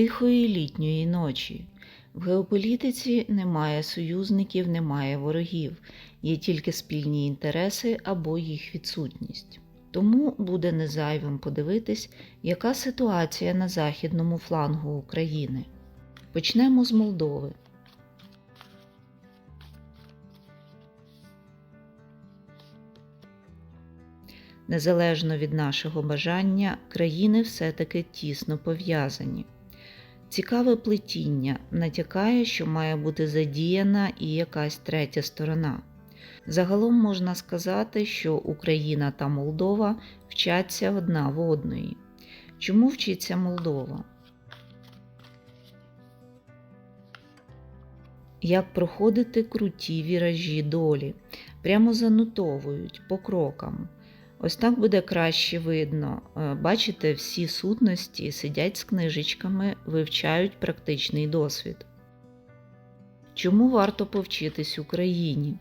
тихої літньої ночі. В геополітиці немає союзників, немає ворогів, є тільки спільні інтереси або їх відсутність. Тому буде незайвим подивитись, яка ситуація на західному флангу України. Почнемо з Молдови. Незалежно від нашого бажання, країни все-таки тісно пов'язані. Цікаве плетіння натякає, що має бути задіяна і якась третя сторона. Загалом можна сказати, що Україна та Молдова вчаться одна в одної. Чому вчиться Молдова? Як проходити круті віражі долі, прямо занотовують по крокам. Ось так буде краще видно. Е, Бачите, всі сутності сидять з книжечками, вивчають практичний досвід. Чому варто повчитись Україні?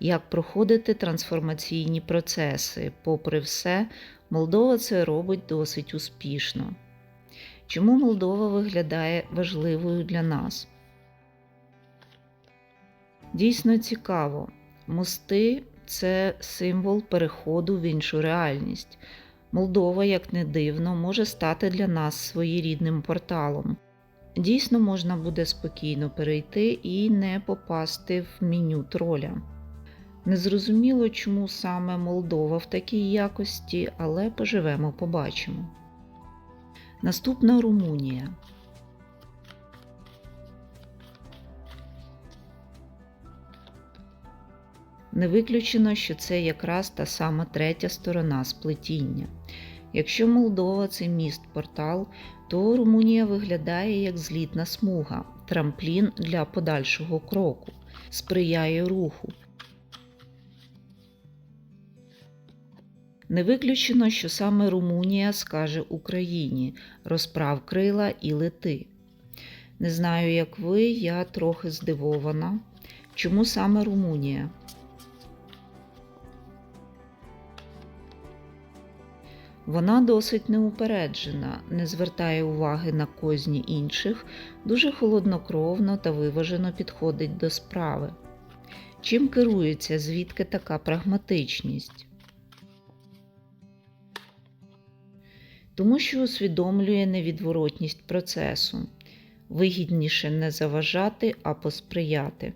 Як проходити трансформаційні процеси? Попри все, Молдова це робить досить успішно. Чому Молдова виглядає важливою для нас? Дійсно цікаво. Мости це символ переходу в іншу реальність. Молдова, як не дивно, може стати для нас своєрідним порталом. Дійсно, можна буде спокійно перейти і не попасти в меню троля. Незрозуміло, чому саме Молдова в такій якості, але поживемо, побачимо. Наступна Румунія. Не виключено, що це якраз та сама третя сторона сплетіння. Якщо Молдова це міст-портал, то Румунія виглядає як злітна смуга, трамплін для подальшого кроку, сприяє руху. Не виключено, що саме Румунія скаже Україні розправ крила і лети. Не знаю, як ви, я трохи здивована. Чому саме Румунія? Вона досить неупереджена, не звертає уваги на козні інших, дуже холоднокровно та виважено підходить до справи. Чим керується, звідки така прагматичність? Тому що усвідомлює невідворотність процесу, вигідніше не заважати, а посприяти.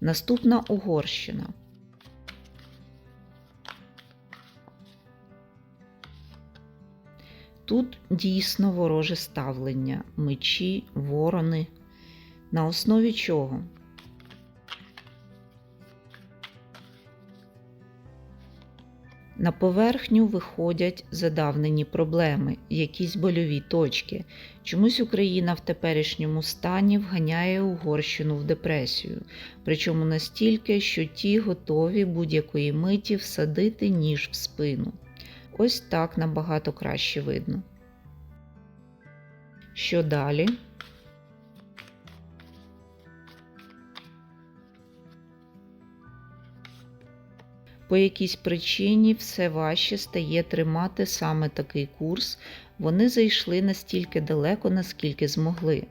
Наступна Угорщина. Тут дійсно вороже ставлення, мечі, ворони. На основі чого? На поверхню виходять задавнені проблеми, якісь больові точки. Чомусь Україна в теперішньому стані вганяє Угорщину в депресію, причому настільки, що ті готові будь-якої миті всадити ніж в спину. Ось так набагато краще видно. Що далі? По якійсь причині все важче стає тримати саме такий курс, вони зайшли настільки далеко, наскільки змогли.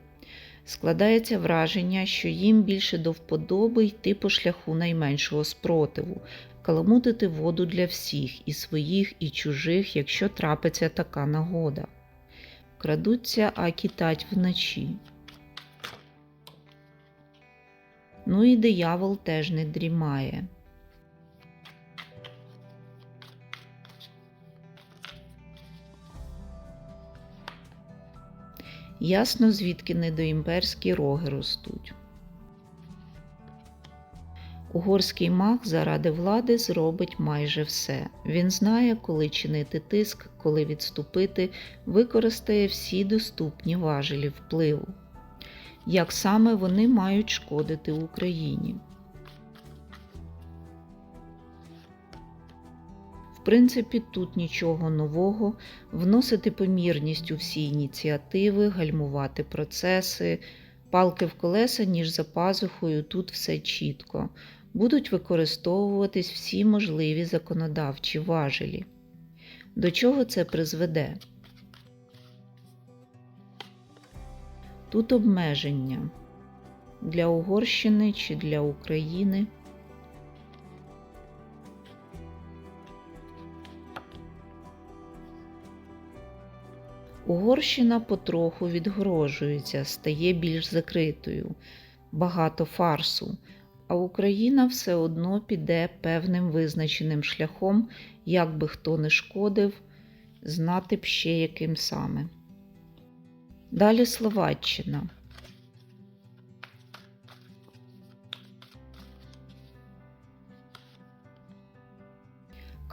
Складається враження, що їм більше до вподоби йти по шляху найменшого спротиву, каламутити воду для всіх, і своїх, і чужих, якщо трапиться така нагода. Крадуться, а китать вночі. Ну і диявол теж не дрімає. Ясно, звідки недоімперські роги ростуть. Угорський маг заради влади зробить майже все. Він знає, коли чинити тиск, коли відступити, використає всі доступні важелі впливу. Як саме вони мають шкодити Україні? В принципі, тут нічого нового, вносити помірність у всі ініціативи, гальмувати процеси, палки в колеса, ніж за пазухою, тут все чітко. Будуть використовуватись всі можливі законодавчі важелі. До чого це призведе? Тут обмеження для Угорщини чи для України. Угорщина потроху відгрожується, стає більш закритою, багато фарсу, а Україна все одно піде певним визначеним шляхом, як би хто не шкодив, знати б ще яким саме. Далі Словаччина.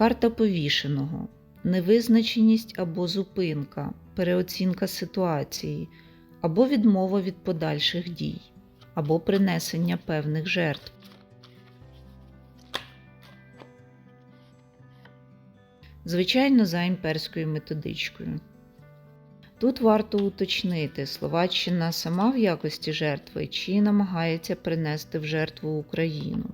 Карта повішеного. Невизначеність або зупинка, переоцінка ситуації, або відмова від подальших дій, або принесення певних жертв. Звичайно, за імперською методичкою. Тут варто уточнити, Словаччина сама в якості жертви чи намагається принести в жертву Україну.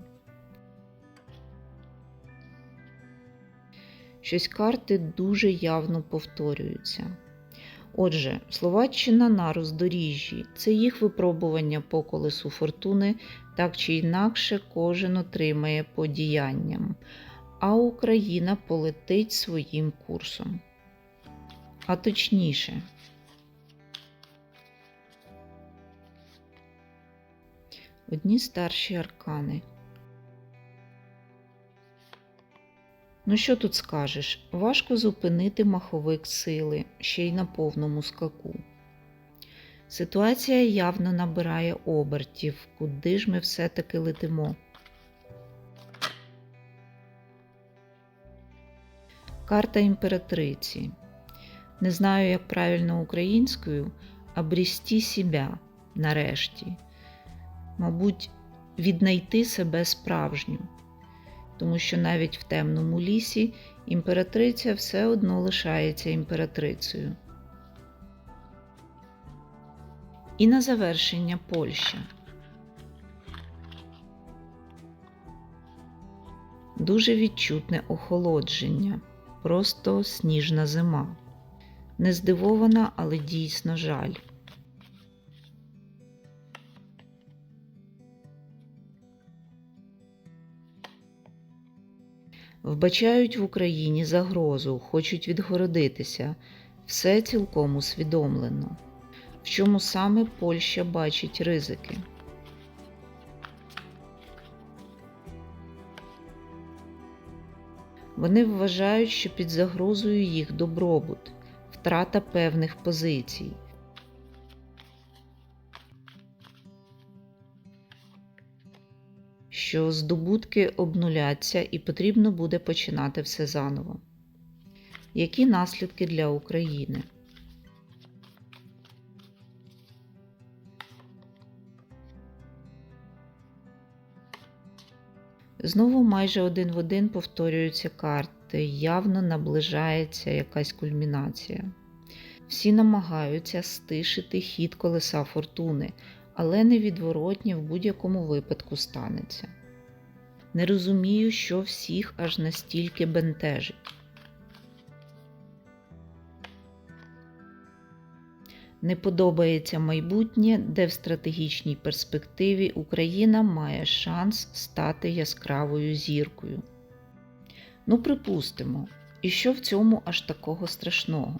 Щось карти дуже явно повторюються. Отже, Словаччина на роздоріжжі це їх випробування по колесу фортуни, так чи інакше кожен отримає по діянням, а Україна полетить своїм курсом. А точніше, одні старші аркани. Ну, що тут скажеш? Важко зупинити маховик сили, ще й на повному скаку. Ситуація явно набирає обертів, куди ж ми все-таки летимо. Карта імператриці. Не знаю, як правильно українською, обрісти себя нарешті. Мабуть, віднайти себе справжню тому що навіть в темному лісі імператриця все одно лишається імператрицею. І на завершення Польща. Дуже відчутне охолодження, просто сніжна зима. Не здивована, але дійсно жаль. Вбачають в Україні загрозу, хочуть відгородитися, все цілком усвідомлено. В чому саме Польща бачить ризики? Вони вважають, що під загрозою їх добробут, втрата певних позицій. Що здобутки обнуляться і потрібно буде починати все заново. Які наслідки для України? Знову майже один в один повторюються карти, явно наближається якась кульмінація. Всі намагаються стишити хід колеса фортуни, але невідворотні в будь-якому випадку станеться. Не розумію, що всіх аж настільки бентежить. Не подобається майбутнє, де в стратегічній перспективі Україна має шанс стати яскравою зіркою. Ну, припустимо, і що в цьому аж такого страшного?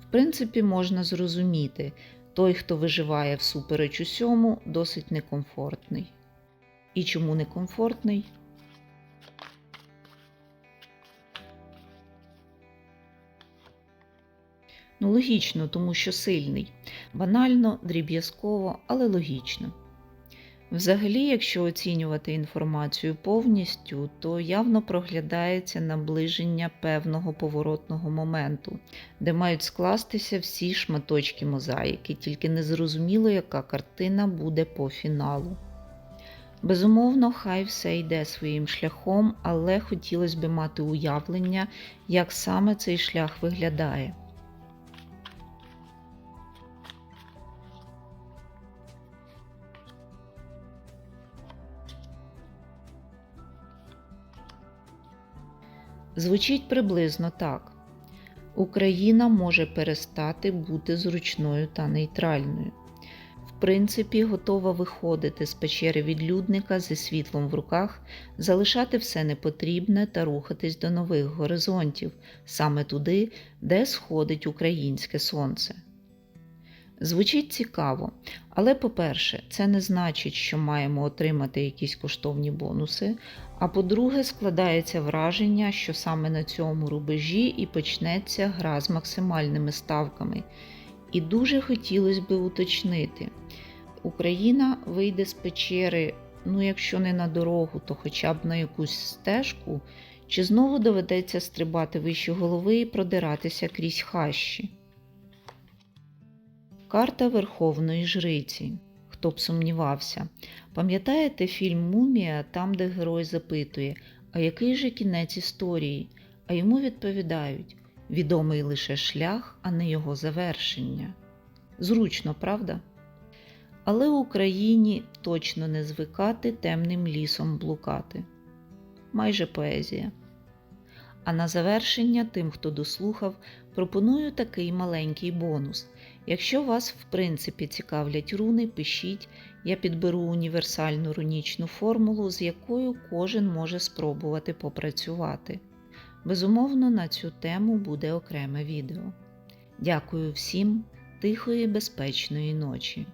В принципі, можна зрозуміти, той, хто виживає всупереч усьому, досить некомфортний. І чому некомфортний? Ну, логічно, тому що сильний. Банально, дріб'язково, але логічно. Взагалі, якщо оцінювати інформацію повністю, то явно проглядається наближення певного поворотного моменту, де мають скластися всі шматочки мозаїки, тільки незрозуміло, яка картина буде по фіналу. Безумовно, хай все йде своїм шляхом, але хотілося б мати уявлення, як саме цей шлях виглядає. Звучить приблизно так: Україна може перестати бути зручною та нейтральною. В принципі, готова виходити з печери відлюдника зі світлом в руках, залишати все непотрібне та рухатись до нових горизонтів, саме туди, де сходить українське сонце. Звучить цікаво, але, по-перше, це не значить, що маємо отримати якісь коштовні бонуси. А по-друге, складається враження, що саме на цьому рубежі і почнеться гра з максимальними ставками. І дуже хотілося би уточнити: Україна вийде з печери, ну якщо не на дорогу, то хоча б на якусь стежку, чи знову доведеться стрибати вище голови і продиратися крізь хащі. Карта Верховної Жриці. Хто б сумнівався. Пам'ятаєте фільм Мумія, там, де герой запитує, а який же кінець історії? А йому відповідають відомий лише шлях, а не його завершення. Зручно, правда? Але Україні точно не звикати темним лісом блукати. Майже поезія. А на завершення тим, хто дослухав, пропоную такий маленький бонус. Якщо вас в принципі цікавлять руни, пишіть, я підберу універсальну рунічну формулу, з якою кожен може спробувати попрацювати. Безумовно, на цю тему буде окреме відео. Дякую всім, тихої, безпечної ночі!